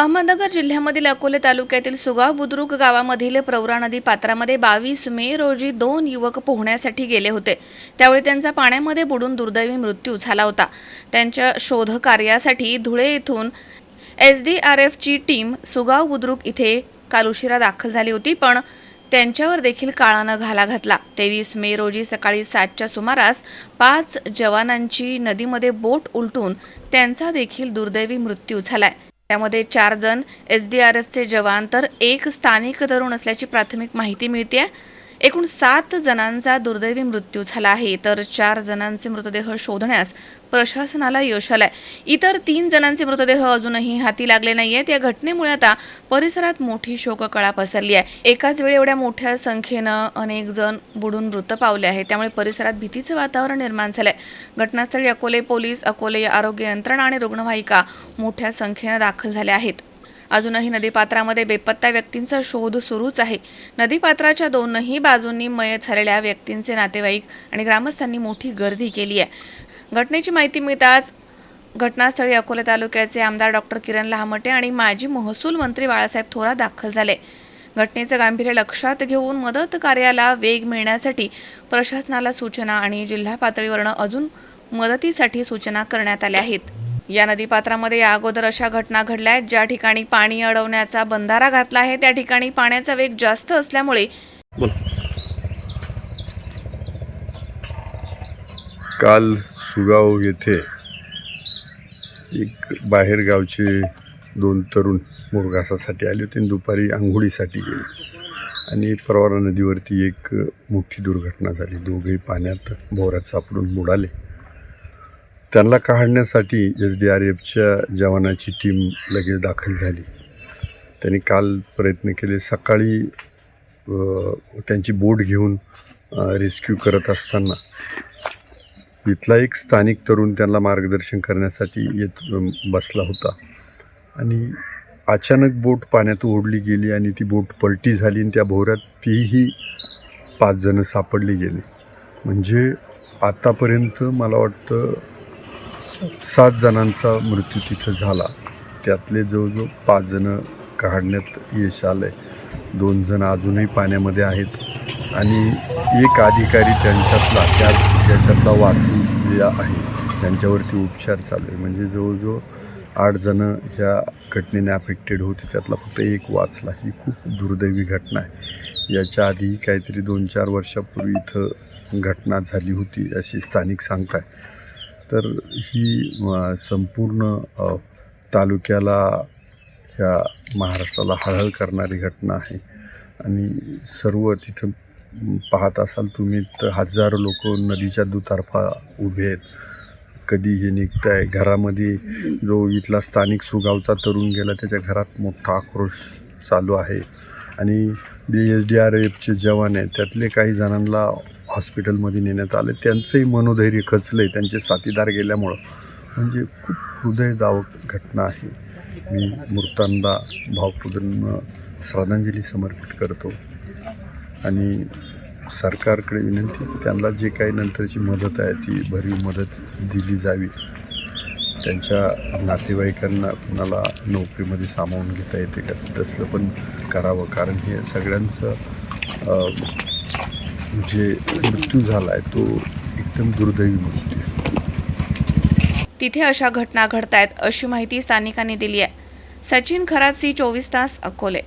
अहमदनगर जिल्ह्यामधील अकोले तालुक्यातील सुगाव बुद्रुक गावामधील प्रवरा नदी पात्रामध्ये बावीस मे रोजी दोन युवक पोहण्यासाठी गेले होते. त्यावेळी त्यांचा पाण्यामध्ये बुडून दुर्दैवी मृत्यू झाला होता. त्यांच्या शोध कार्यासाठी धुळे येथून एस डी आर एफची टीम सुगाव बुद्रुक इथे काल उशिरा दाखल झाली होती पण त्यांच्यावर देखील काळानं घाला घातला. तेवीस मे रोजी सकाळी सातच्या सुमारास पाच जवानांची नदीमध्ये बोट उलटून त्यांचा देखील दुर्दैवी मृत्यू झालाय. त्यामध्ये चार जण एस डी आर एफचे जवान तर एक स्थानिक तरुण असल्याची प्राथमिक माहिती मिळते एकूण सात जणांचा दुर्दैवी मृत्यू झाला आहे. तर चार जणांचे मृतदेह शोधण्यास प्रशासनाला यश आलंय. इतर तीन जणांचे मृतदेह अजूनही हाती लागले नाहीयेत. या घटनेमुळे आता परिसरात मोठी शोककळा पसरली आहे. एकाच वेळी एवढ्या मोठ्या संख्येनं अनेक जण बुडून मृत पावले आहे त्यामुळे परिसरात भीतीचं वातावरण निर्माण झालंय. घटनास्थळी अकोले पोलीस अकोले आरोग्य यंत्रणा आणि रुग्णवाहिका मोठ्या संख्येनं दाखल झाल्या आहेत. अजूनही नदीपात्रामध्ये बेपत्ता व्यक्तींचा शोध सुरूच आहे. नदीपात्राच्या दोनही बाजूंनी मयत झालेल्या व्यक्तींचे नातेवाईक आणि ग्रामस्थांनी मोठी गर्दी केली आहे. घटनेची माहिती मिळताच घटनास्थळी अकोले तालुक्याचे आमदार डॉक्टर किरण लहामटे आणि माजी महसूल मंत्री बाळासाहेब थोरात दाखल झाले. घटनेचं गांभीर्य लक्षात घेऊन मदत कार्याला वेग मिळण्यासाठी प्रशासनाला सूचना आणि जिल्हा पातळीवरनं अजून मदतीसाठी सूचना करण्यात आल्या आहेत. या नदीपात्रामध्ये या अगोदर अशा घटना घडल्या आहेत. ज्या ठिकाणी पाणी अडवण्याचा बंधारा घातला आहे त्या ठिकाणी पाण्याचा वेग जास्त असल्यामुळे काल सुगाव येथे एक बाहेरगावचे दोन तरुण मुरघासासाठी आले होते आणि दुपारी आंघोळीसाठी गेले. आणि परवारा नदीवरती एक मोठी दुर्घटना झाली. दोघेही पाण्यात भोवऱ्यात सापडून बुडाले. त्यांना काढण्यासाठी एस डी आर एफच्या जवानाची टीम लगेच दाखल झाली. त्यांनी काल प्रयत्न केले सकाळी त्यांची बोट घेऊन रेस्क्यू करत असताना. इथला एक स्थानिक तरुण त्यांना मार्गदर्शन करण्यासाठी येत बसला होता. आणि अचानक बोट पाण्यात ओढली गेली आणि ती बोट पलटी झाली आणि त्या भोवऱ्यात तीही पाच जणं सापडली गेली. म्हणजे आतापर्यंत मला वाटतं सात जणांचा मृत्यू तिथं झाला. त्यातले जवळजवळ पाच जणं काढण्यात यश आलं आहे दोन जण अजूनही पाण्यामध्ये आहेत. आणि एक अधिकारी त्यांच्यातला त्या त्याच्यातला वाचलेला आहे. त्यांच्यावरती उपचार चालू आहे. म्हणजे जवळजवळ आठ जणं ह्या घटनेने अफेक्टेड होते. त्यातला फक्त एक वाचला. ही खूप दुर्दैवी घटना आहे. याच्या आधी काहीतरी दोन चार वर्षापूर्वी इथं घटना झाली होती अशी स्थानिक सांगताय. तर ही संपूर्ण तालुक्याला ह्या महाराष्ट्राला हळहळ करणारी घटना आहे. आणि सर्व तिथं पाहत असाल तुम्ही तर हजारो लोक नदीच्या दुतर्फा उभे आहेत. कधी हे निघत आहे घरामध्ये जो इथला स्थानिक सुगावचा तरुण गेला त्याच्या घरात मोठा आक्रोश चालू आहे. आणि जे एस डी आर एफचे जवान आहेत. त्यातले काही जणांना हॉस्पिटलमध्ये नेण्यात आले. त्यांचंही मनोधैर्य खचलं आहे त्यांचे साथीदार गेल्यामुळं. म्हणजे खूप हृदयदावक घटना आहे. मी मृतांना भावपूर्ण श्रद्धांजली समर्पित करतो. आणि सरकारकडे विनंती त्यांना जे काही नंतरची मदत आहे ती भरीव मदत दिली जावी. त्यांच्या नातेवाईकांना कुणाला नोकरीमध्ये सामावून घेता येते का? तसलं पण करावं. कारण हे सगळ्यांचं जे मृत्यू झाला आहे तो एकदम दुर्दैवी मृत्यू तिथे अशा घटना घडतायत अशी माहिती स्थानिकांनी दिली आहे. सचिन खरात सी चोवीस तास अकोले.